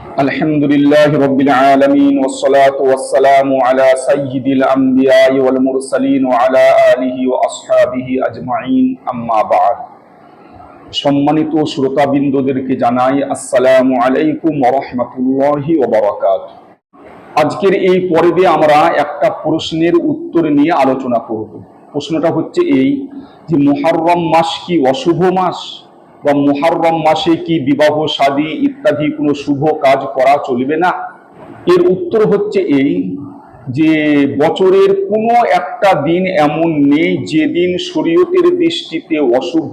الحمد لله رب العالمين والصلاة والسلام على سيد الأنبياء والمرسلين وعلى آله وأصحابه أجمعين أما بعد সম্মানিত শ্রোতাবিন্দুদেরকে জানাই আসসালামু আলাইকুম রহমতুল্লাহি ওবরাকাত আজকের এই পর্বে আমরা একটা প্রশ্নের উত্তর নিয়ে আলোচনা করব প্রশ্নটা হচ্ছে এই যে মুহাররম মাস কি অশুভ মাস বা মুহাররম মাসে কি বিবাহ, শাদী ইত্যাদি কোনো শুভ কাজ করা চলবে না? এর উত্তর হচ্ছে এই যে বছরের কোনো একটা দিন এমন নেই যেদিন শরীয়তের দৃষ্টিতে অশুভ।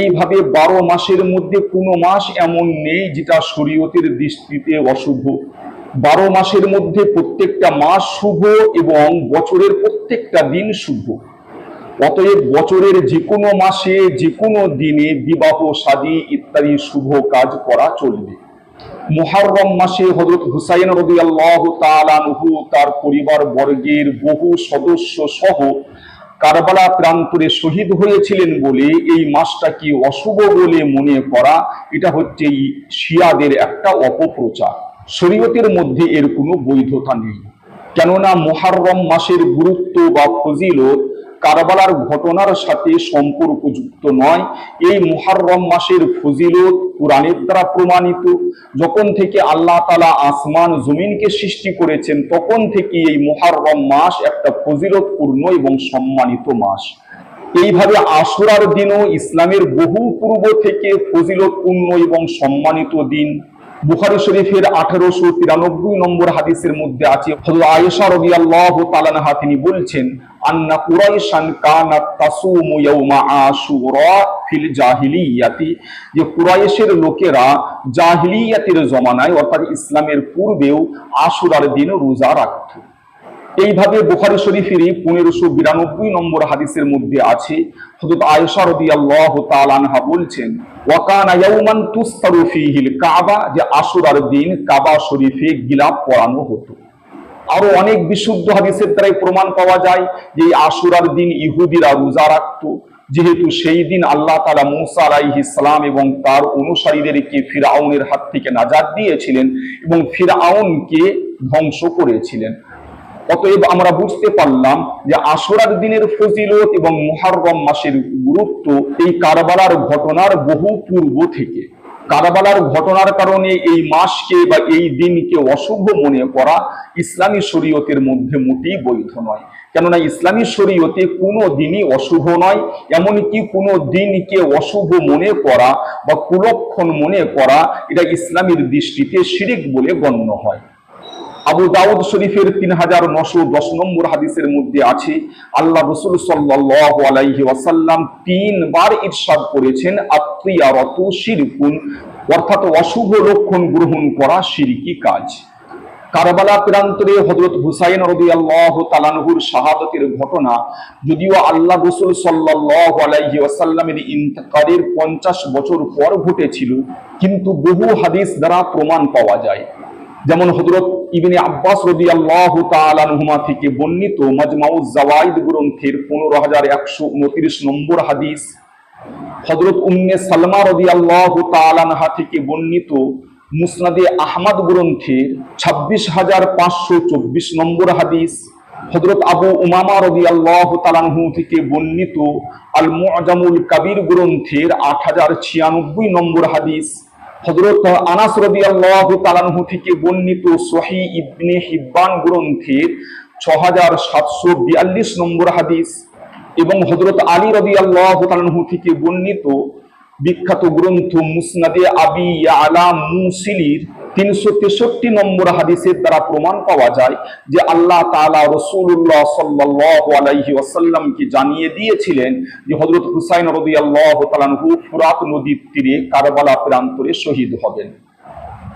এইভাবে বারো মাসের মধ্যে কোনো মাস এমন নেই যেটা শরীয়তের দৃষ্টিতে অশুভ। বারো মাসের মধ্যে প্রত্যেকটা মাস শুভ এবং বছরের প্রত্যেকটা দিন শুভ। অতএব বছরের যে কোনো মাসে যে কোনো দিনে বিবাহ, শাদী ইত্যাদি শুভ কাজ করা চলবে। মুহাররম মাসে হজরত হুসাইন রবি আল্লাহ তালানহু তার পরিবার বর্গের বহু সদস্য সহ কারবালা প্রান্তরে শহীদ হয়েছিলেন বলে এই মাসটা কি অশুভ বলে মনে করা, এটা হচ্ছে শিয়াদের একটা অপপ্রচার। শরীয়তের মধ্যে এর কোনো বৈধতা নেই। কেননা মুহাররম মাসের গুরুত্ব বা ফজিলত কারবালার ঘটনার সাথে সম্পর্কযুক্ত নয়। এই মুহাররম মাসের ফজিলত কোরআনের দ্বারা প্রমাণিত। যখন থেকে আল্লাহ তালা আসমান, জমিনকে সৃষ্টি করেছেন, তখন থেকে এই মুহাররম মাস একটা ফজিলতপূর্ণ এবং সম্মানিত মাস। এইভাবে আশুরার দিনও ইসলামের বহু পূর্ব থেকে ফজিলতপূর্ণ এবং সম্মানিত দিন। বুখারি শরীফের আঠারোশো তিরানব্বই নম্বর হাদিসের মধ্যে আছে। হযরত আয়েশা রাদিয়াল্লাহু তাআলা তিনি বলছেন যে কুরাইশের লোকেরা জাহিলিয়াতের জমানায়, অর্থাৎ ইসলামের পূর্বেও আশুরার দিন রোজা রাখত। এইভাবে বুখারি শরীফেরই পনেরোশো বিরানব্বই নম্বর হাদিসের মধ্যে আছে, হযরত আয়েশা রাদিয়াল্লাহু তাআলা আনহা বলছেন ওয়াকানা ইয়াউমান তুস্তারু ফীহিল কাবা যে আশুরার দিন কাবা শরীফে গিলাপ পরানো হতো। আরও অনেক বিশুদ্ধ হাদিসের দ্বারাই প্রমাণ পাওয়া যায় যে আশুরার দিন ইহুদিরা রোজা রাখত। যেহেতু সেই দিন আল্লাহ তালা মুসা আলাইহি ইসলাম এবং তার অনুসারীদেরকে ফিরাউনের হাত থেকে নাজাদ দিয়েছিলেন এবং ফিরাউনকে ধ্বংস করেছিলেন। অতএব আমরা বুঝতে পারলাম যে আশুরার দিনের ফজিলত এবং মুহাররম মাসের গুরুত্ব এই কারবালার ঘটনার বহু পূর্ব থেকে। কারবালার ঘটনার কারণে এই মাসকে বা এই দিনকে অশুভ মনে করা ইসলামী শরীয়তের মধ্যে মোটেই বৈধ নয়। কেননা ইসলামী শরীয়তে কোনো দিনই অশুভ নয়, এমনকি কোনো দিনকে অশুভ মনে করা বা কুলক্ষণ মনে করা এটা ইসলামের দৃষ্টিতে শিরিক বলে গণ্য হয়। আবু দাউদ শরীফের তিন হাজার নশো দশ নম্বর হাদিসের মধ্যে আছে, আল্লাহ রসুল সাল্লাহ তিনবার ইরশাদ করেছেন আত্মীয়ারত শিরকুন, অর্থাৎ অশুভ লক্ষণ গ্রহণ করা শিরকি কাজ। কারবালা প্রান্তরে হজরত হুসাইন রবি আল্লাহ তালানহুর শাহাদতের ঘটনা, যদিও আল্লাহ রসুল সাল্লাহ আলাইহি ওয়াসাল্লামের ইন্তকারের পঞ্চাশ বছর পর ঘটেছিল, কিন্তু বহু হাদিস দ্বারা প্রমাণ পাওয়া যায়। যেমন হজরত ইবিনে আব্বাস রবি আল্লাহ তালানহুমা থেকে বর্ণিত মাজমাউজ জাওয়াইদ গ্রন্থের পনেরো হাজার একশো উনত্রিশ নম্বর হাদিস। হজরত উম্মে সালমা রবি আল্লাহ তালানহা থেকে বর্ণিত মুসনাদে আহমদ গ্রন্থের ছাব্বিশ হাজার পাঁচশো চব্বিশ নম্বর হাদিস। হজরত আবু উমামা রবি আল্লাহ তালানহু থেকে বর্ণিত আল মুআজামুল কাবির গ্রন্থের আট হাজার ছিয়ানব্বই নম্বর হাদিস। হজরত আনাস রবি আল্লাহ তালানহু থেকে বর্ণিত সহি ইবনে হিব্বান গ্রন্থের ছ হাজার সাতশো বিয়াল্লিশ নম্বর হাদিস এবং হজরত আলী রবি আল্লাহ তালানহু থেকে বর্ণিত বিখ্যাত গ্রন্থ মুসনাদে আবি আলা মুসিলির শহীদ হবেন।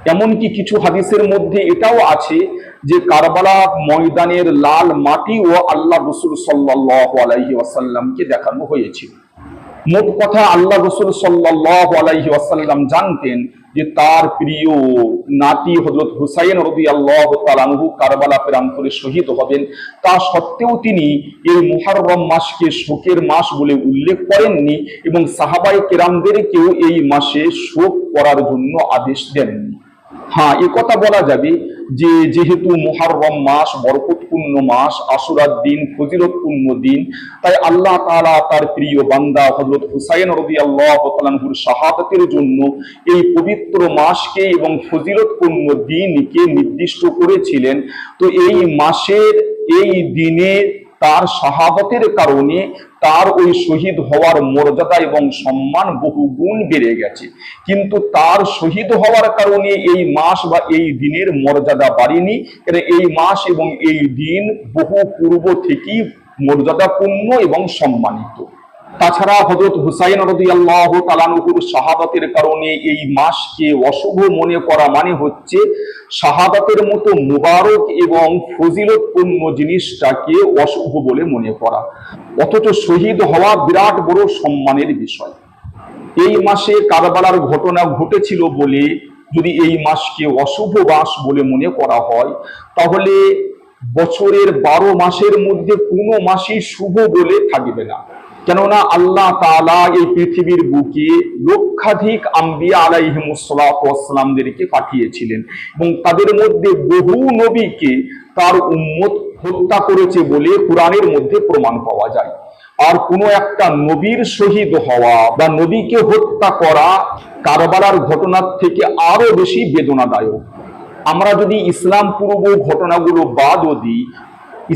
এমনকি কিছু হাদিসের মধ্যে এটাও আছে যে কারবালা ময়দানের লাল মাটি ও আল্লাহ রসুল সাল্লাহ আলাইহি ওয়াসাল্লামকে দেখানো হয়েছিল। মোট কথা আল্লাহ রসুল সাল্লাহ আলাইহি ওয়াসাল্লাম জানতেন যে তার প্রিয় নাতি হজরত হুসাইন রবি আল্লাহ তালানহু কারবালা প্রান্তরে শহীদ হবেন। তা সত্ত্বেও তিনি এই মুহাররম মাসকে শোকের মাস বলে উল্লেখ করেননি এবং সাহাবাই কেরামদেরকেও এই মাসে শোক করার জন্য আদেশ দেননি। হ্যাঁ এ কথা বলা যাবে যে যেহেতু মুহাররম মাস বরকতপূর্ণ মাস, আশুরার দিন, ফজিলতপূর্ণ দিন, তাই আল্লাহ তাআলা তার প্রিয় বান্দা হযরত হুসাইন রাদিয়াল্লাহু তাআলার শাহাদাতের জন্য এই পবিত্র মাসকে এবং ফজিলতপূর্ণ দিনকে নির্দিষ্ট করেছিলেন। তো এই মাসের এই দিনে তার শাহাবতের কারণে তার ওই শহীদ হওয়ার মর্যাদা এবং সম্মান বহু গুণ বেড়ে গেছে। কিন্তু তার শহীদ হওয়ার কারণে এই মাস বা এই দিনের মর্যাদা বাড়েনি। এই মাস এবং এই দিন বহু পূর্ব থেকেই মর্যাদাপূর্ণ এবং সম্মানিত। তাছাড়া হজরত হুসাইন আল্লাহ শাহাদাতের কারণে এই মাসকে অশুভ মনে করা মানে হচ্ছে শাহাদাতের মতো মুবারক এবং ফজিলতপূর্ণ জিনিসটাকে অশুভ বলে মনে করা। অথচ শহীদ হওয়া বিরাট বড় সম্মানের বিষয়। এই মাসে কারবালার ঘটনা ঘটেছিল বলে যদি এই মাসকে অশুভ মাস বলে মনে করা হয়, তাহলে বছরের বারো মাসের মধ্যে কোনো মাসই শুভ বলে থাকবে না। কেননা আল্লাহ তাআলা এই পৃথিবীর বুকে লক্ষাধিক আম্বিয়া আলাইহিমুসলামদেরকে পাঠিয়েছিলেন এবং তাদের মধ্যে বহু নবীকে তার উম্মত হত্যা করেছে বলে কোরআনের মধ্যে প্রমাণ পাওয়া যায়। আর কোনো একটা নবীর শহীদ হওয়া বা নবীকে হত্যা করা কারবালার ঘটনার থেকে আরও বেশি বেদনাদায়ক। আমরা যদি ইসলাম পূর্ব ঘটনাগুলো বাদও দিই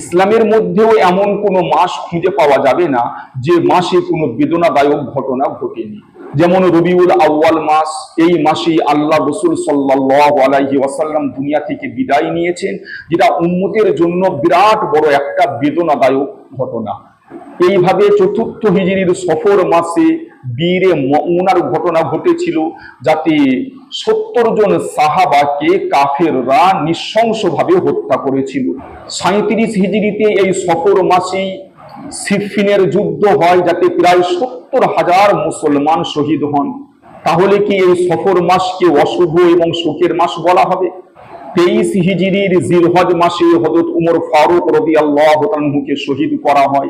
ইসলামের মধ্যেও এমন কোনো মাস খুঁজে পাওয়া যাবে না যে মাসে কোনো বেদনাদায়ক ঘটনা ঘটেনি। যেমন রবিউল আউয়াল মাস, এই মাসেই আল্লাহ রসুল সাল্লাহ আলাইহি ওয়াসাল্লাম দুনিয়া থেকে বিদায় নিয়েছেন, যেটা উম্মতের জন্য বিরাট বড় একটা বেদনাদায়ক ঘটনা। এইভাবে চতুর্থ হিজড়ির সফর মাসে বীরে মউনার ঘটনা ঘটেছিল যাতে সত্তর জন সাহাবাকে কাফেররা নৃশংসভাবে হত্যা করেছিল। সাঁত্রিশ হিজড়িতে এই সফর মাসেই সিফিনের যুদ্ধ হয় যাতে প্রায় সত্তর হাজার মুসলমান শহীদ হন। তাহলে কি এই সফর মাসকে অশুভ এবং শোকের মাস বলা হবে? তেইশ হিজড়ির জিলহজ মাসে হজরত উমর ফারুক রবি আল্লাহ শহীদ করা হয়।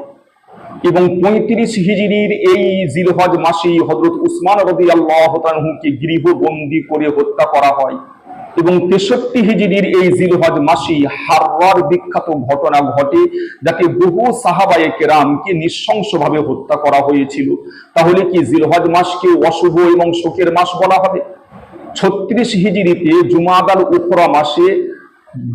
এবং পঁয়ত্রিশ হিজড়ির এই জিলহজ মাসে হজরত উসমান রবি আল্লাহকে গৃহবন্দী করে হত্যা করা হয়। এবং তেষট্টি হিজড়ির এই জিলহজ মাসি হারওয়ার বিখ্যাত ঘটনা ঘটে যাতে বহু সাহাবায়ে কেরামকে নৃশংসভাবে হত্যা করা হয়েছিল। তাহলে কি জিলহজ মাসকে অশুভ এবং শোকের মাস বলা হবে? ছত্রিশ হিজড়িতে জুমাদাল উখরা মাসে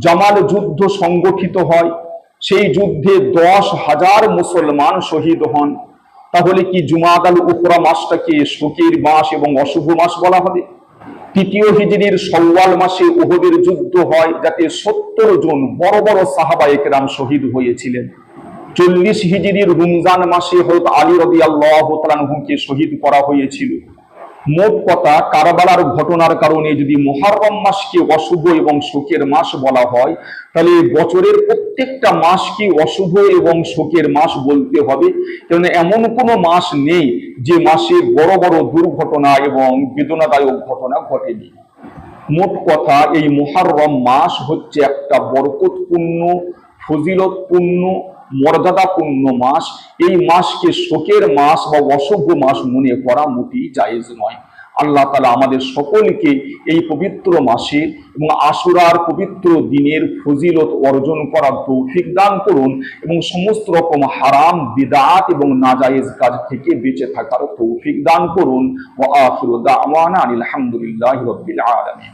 জামাল যুদ্ধ সংগঠিত হয়। সেই যুদ্ধে দশ হাজার মুসলমান শহীদ হন। তাহলে কি জুমাদ আল উখরা মাসটাকে শোকের মাস এবং অশুভ মাস বলা হবে? তৃতীয় হিজড়ির সওয়াল মাসে উহদের যুদ্ধ হয় যাতে সত্তর জন বড় বড় সাহাবা একরাম শহীদ হয়েছিলেন। চল্লিশ হিজড়ির রমজান মাসে হয়তো আলী রবি আল্লাহ তালানহুকে শহীদ করা হয়েছিল। মোট কথা, কারবালার ঘটনার কারণে যদি মহারম মাসকে অশুভ এবং শোকের মাস বলা হয়, তাহলে বছরের প্রত্যেকটা মাসকে অশুভ এবং শোকের মাস বলতে হবে। কারণ এমন কোনো মাস নেই যে মাসে বড় বড় দুর্ঘটনা এবং বেদনাদায়ক ঘটনা ঘটেনি। মোট কথা, এই মহারম মাস হচ্ছে একটা বরকতপূর্ণ, ফজিলতপূর্ণ মর্যাদাপূর্ণ মাস। এই মাসকে শোকের মাস বা অশুভ মাস মনে করা মোটেই জায়েজ নয়। আল্লাহ তালা আমাদের সকলকে এই পবিত্র মাসে এবং আশুরার পবিত্র দিনের ফজিলত অর্জন করার তৌফিক দান করুন এবং সমস্ত রকম হারাম, বিদাত এবং নাজায়েজ কাজ থেকে বেঁচে থাকার তৌফিক দান করুন। ও আখির আলহামদুলিল্লাহ রবিল আলমী